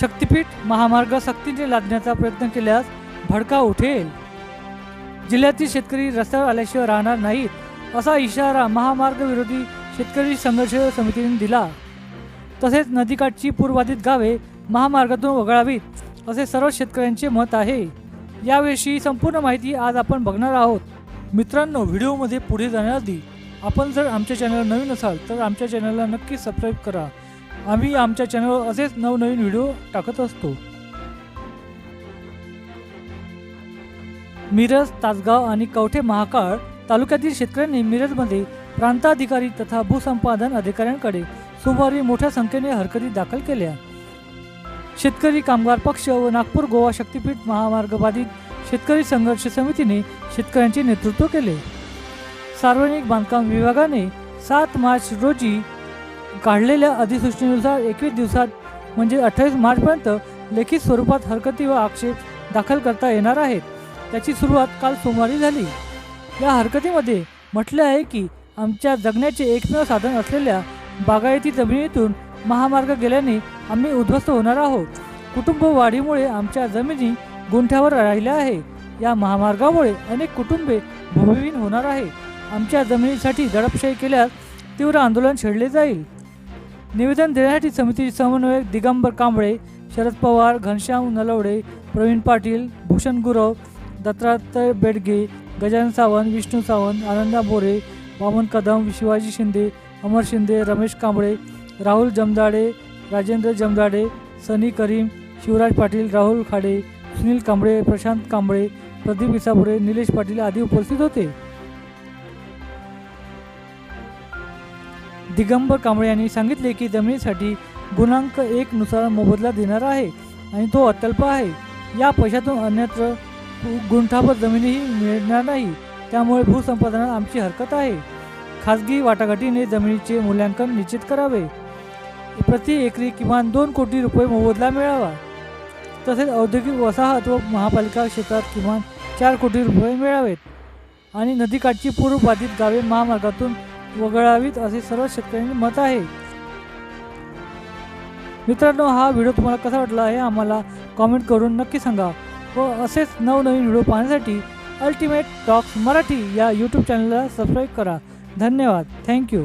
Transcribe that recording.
शक्तीपीठ महामार्ग सक्तीने लादण्याचा प्रयत्न केल्यास भडका उठेल. जिल्ह्यातील शेतकरी रस्त्यावर आल्याशिवाय राहणार नाहीत असा इशारा महामार्ग विरोधी शेतकरी संघर्ष समितीने दिला. तसेच नदीकाठची पूरबाधित गावे महामार्गातून वगळावीत असे सर्व शेतकऱ्यांचे मत आहे. याविषयी संपूर्ण माहिती आज आपण बघणार आहोत. मित्रांनो व्हिडिओमध्ये पुढे जाण्याआधी आपण जर आमच्या चॅनल नवीन असाल तर आमच्या चॅनलला नक्की सबस्क्राईब करा. आम्ही आमच्या चॅनलवर असेच नवनवीन व्हिडिओ टाकत असतो. मिरज तासगाव आणि कवठे महाकाळ तालुक्यातील शेतकऱ्यांनी मिरजमध्ये प्रांताधिकारी तथा भूसंपादन अधिकाऱ्यांकडे सोमवारी मोठ्या संख्येने हरकती दाखल केल्या. शेतकरी कामगार पक्ष व नागपूर गोवा शक्तीपीठ महामार्ग बाधित शेतकरी संघर्ष समितीने शेतकऱ्यांचे नेतृत्व केले. सार्वजनिक बांधकाम विभागाने सात मार्च रोजी काढलेल्या अधिसूचनेनुसार एकवीस दिवसात म्हणजे अठ्ठावीस मार्चपर्यंत लेखित स्वरूपात हरकती व आक्षेप दाखल करता येणार आहेत. त्याची सुरुवात काल सोमवारी झाली. या हरकतीमध्ये म्हटले आहे की आमच्या जगण्याचे एकमेव साधन असलेल्या बागायती जमिनीतून महामार्ग गेल्याने आम्ही उद्ध्वस्त होणार आहोत. कुटुंब वाढीमुळे आमच्या जमिनी गुंठ्यावर राहिल्या आहे या महामार्गामुळे अनेक कुटुंबे भूमिहीन होणार आहे आमच्या जमिनीसाठी दडपशाही केल्यास तीव्र आंदोलन छेडले जाईल. निवेदन देण्यासाठी समितीचे समन्वयक दिगंबर कांबळे शरद पवार घनश्याम नलवडे प्रवीण पाटील भूषण गुरव दत्तात्रय बेडगे गजानन सावंत विष्णू सावंत आनंदा मोरे वामन कदम शिवाजी शिंदे अमर शिंदे रमेश कांबळे राहुल जमदाडे राजेंद्र जमदाडे सनी करीम शिवराज पाटील राहुल खाडे सुनील कांबळे प्रशांत कांबळे प्रदीप इसापुरे निलेश पाटील आदी उपस्थित होते. दिगंबर कांबळे यांनी सांगितले की जमिनीसाठी गुणांक एक नुसार मोबदला देणार आहे आणि तो अत्यल्प आहे. या पैशातून अन्यत्र गुंठाभर जमिनीही मिळणार नाही. त्यामुळे भूसंपादनात आमची हरकत आहे. खाजगी वाटाघाटीने जमिनीचे मूल्यांकन निश्चित करावे. प्रति एकरी किमान दोन कोटी रुपये मोबदला मिळावा. तसेच औद्योगिक वसाहत व महापालिका क्षेत्रात किमान चार कोटी रुपये मिळावेत. आणि नदीकाठची पूर्वबाधित गावे महामार्गातून वगळावीत असे सर्व शेतकऱ्यांचे मत आहे. मित्रांनो हा व्हिडिओ तुम्हाला कसा वाटला हे आम्हाला कॉमेंट करून नक्की सांगा व असेच नवनवीन व्हिडिओ पाहण्यासाठी अल्टिमेट टॉक्स मराठी या यूट्यूब चॅनलला सबस्क्राईब करा. धन्यवाद. थँक्यू